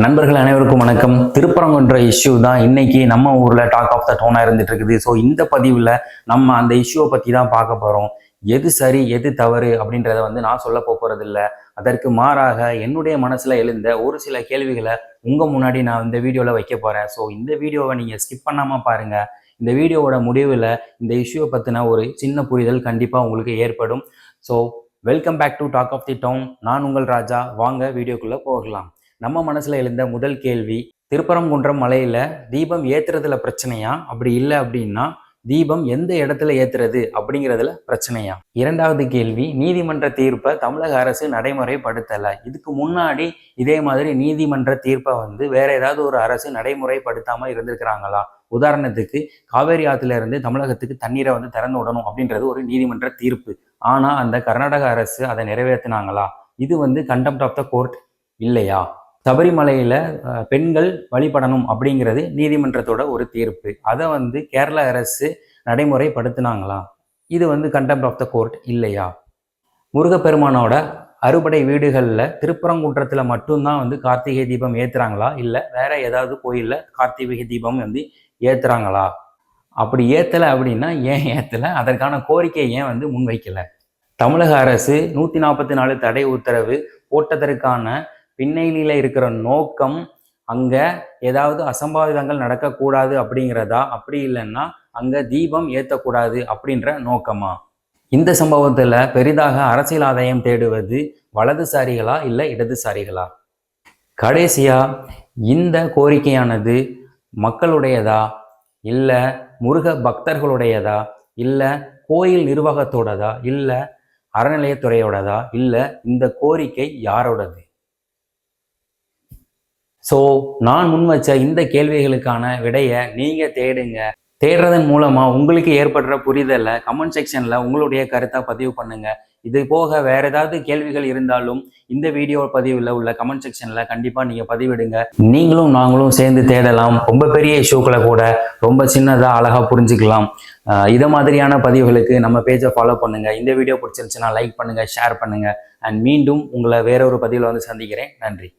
நண்பர்கள் அனைவருக்கும் வணக்கம். திருப்பரங்குன்ற இஷ்யூ தான் இன்னைக்கு நம்ம ஊர்ல டாக் ஆஃப் த டோனா இருந்துட்டு இருக்குது ஸோ இந்த பதிவுல நம்ம அந்த இஷ்யூவை பத்தி தான் பார்க்க போறோம். எது சரி எது தவறு அப்படின்றத வந்து நான் சொல்ல போறது இல்ல அதற்கு மாறாக என்னுடைய மனசுல எழுந்த ஒரு சில கேள்விகளை உங்க முன்னாடி நான் இந்த வீடியோல வைக்க போறேன். ஸோ இந்த வீடியோவை நீங்க ஸ்கிப் பண்ணாம பாருங்க. இந்த வீடியோவோட முடிவில் இந்த இஷ்யூவை பற்றின ஒரு சின்ன புரிதல் கண்டிப்பாக உங்களுக்கு ஏற்படும். So welcome back to talk of the town நான் உங்கள் ராஜா. வாங்க வீடியோக்குள்ளே போகலாம். நம்ம மனசில் எழுந்த முதல் கேள்வி திருப்பரங்குன்றம் மலையில் தீபம் ஏற்றுறதுல பிரச்சனையா? அப்படி இல்லை அப்படின்னா தீபம் எந்த இடத்துல ஏத்துறது அப்படிங்கிறதுல பிரச்சனையா? இரண்டாவது கேள்வி நீதிமன்ற தீர்ப்பை தமிழக அரசு நடைமுறைப்படுத்தலை. இதுக்கு முன்னாடி இதே மாதிரி நீதிமன்ற தீர்ப்பை வந்து வேற ஏதாவது ஒரு அரசு நடைமுறைப்படுத்தாம இருந்திருக்கிறாங்களா? உதாரணத்துக்கு காவேரி ஆற்றுல இருந்து தமிழகத்துக்கு தண்ணீரை வந்து திறந்து விடணும் அப்படின்றது ஒரு நீதிமன்ற தீர்ப்பு. ஆனால் அந்த கர்நாடக அரசு அதை நிறைவேற்றினாங்களா இது வந்து கண்டெம்ட் ஆஃப் த கோர்ட் இல்லையா? சபரிமலையில் பெண்கள் வழிபடணும் அப்படிங்கிறது நீதிமன்றத்தோட ஒரு தீர்ப்பு. அதை வந்து கேரள அரசு நடைமுறைப்படுத்தினாங்களா? இது வந்து கண்டெம்ட் ஆஃப் த கோர்ட் இல்லையா? முருகப்பெருமானோட அறுபடை வீடுகளில் திருப்பரங்குன்றத்தில் மட்டும்தான் வந்து கார்த்திகை தீபம் ஏற்றுறாங்களா இல்லை வேற ஏதாவது கோயிலில் கார்த்திகை தீபம் வந்து ஏற்றுறாங்களா அப்படி ஏற்றலை அப்படின்னா ஏன் ஏற்றலை அதற்கான கோரிக்கை ஏன் வந்து முன்வைக்கலை? தமிழக அரசு நூற்றி நாற்பத்தி நாலு தடை உத்தரவு போட்டதற்கான பின்னணியில் இருக்கிற நோக்கம் அங்கே ஏதாவது அசம்பாவிதங்கள் நடக்கக்கூடாது அப்படிங்கிறதா? அப்படி இல்லைன்னா அங்கே தீபம் ஏற்றக்கூடாது அப்படின்ற நோக்கமா? இந்த சம்பவத்தில் பெரிதாக அரசியல் ஆதாயம் தேடுவது வலதுசாரிகளா இல்லை இடதுசாரிகளா? கடைசியாக இந்த கோரிக்கையானது மக்களுடையதா? இல்லை முருக பக்தர்களுடையதா? இல்லை கோயில் நிர்வாகத்தோடதா? இல்லை அறநிலையத்துறையோடதா? இல்லை இந்த கோரிக்கை யாரோடது? ஸோ நான் முன் வச்ச இந்த கேள்விகளுக்கான விடையை நீங்கள் தேடுங்க. தேடுறதன் மூலமாக உங்களுக்கு ஏற்படுற புரிதலை கமெண்ட் செக்ஷனில் உங்களுடைய கருத்தை பதிவு பண்ணுங்க. இது போக வேற ஏதாவது கேள்விகள் இருந்தாலும் இந்த வீடியோ பதிவில் உள்ள கமெண்ட் செக்ஷனில் கண்டிப்பாக நீங்கள் பதிவிடுங்க. நீங்களும் நாங்களும் சேர்ந்து தேடலாம். ரொம்ப பெரிய இஷ்யூக்களை கூட ரொம்ப சின்னதாக அழகாக புரிஞ்சுக்கலாம். இதை மாதிரியான பதிவுகளுக்கு நம்ம பேஜை ஃபாலோ பண்ணுங்கள் இந்த வீடியோ பிடிச்சிருந்துச்சுன்னா லைக் பண்ணுங்கள் ஷேர் பண்ணுங்கள் அண்ட் மீண்டும் உங்களை வேற ஒரு பதிவில் வந்து சந்திக்கிறேன். நன்றி.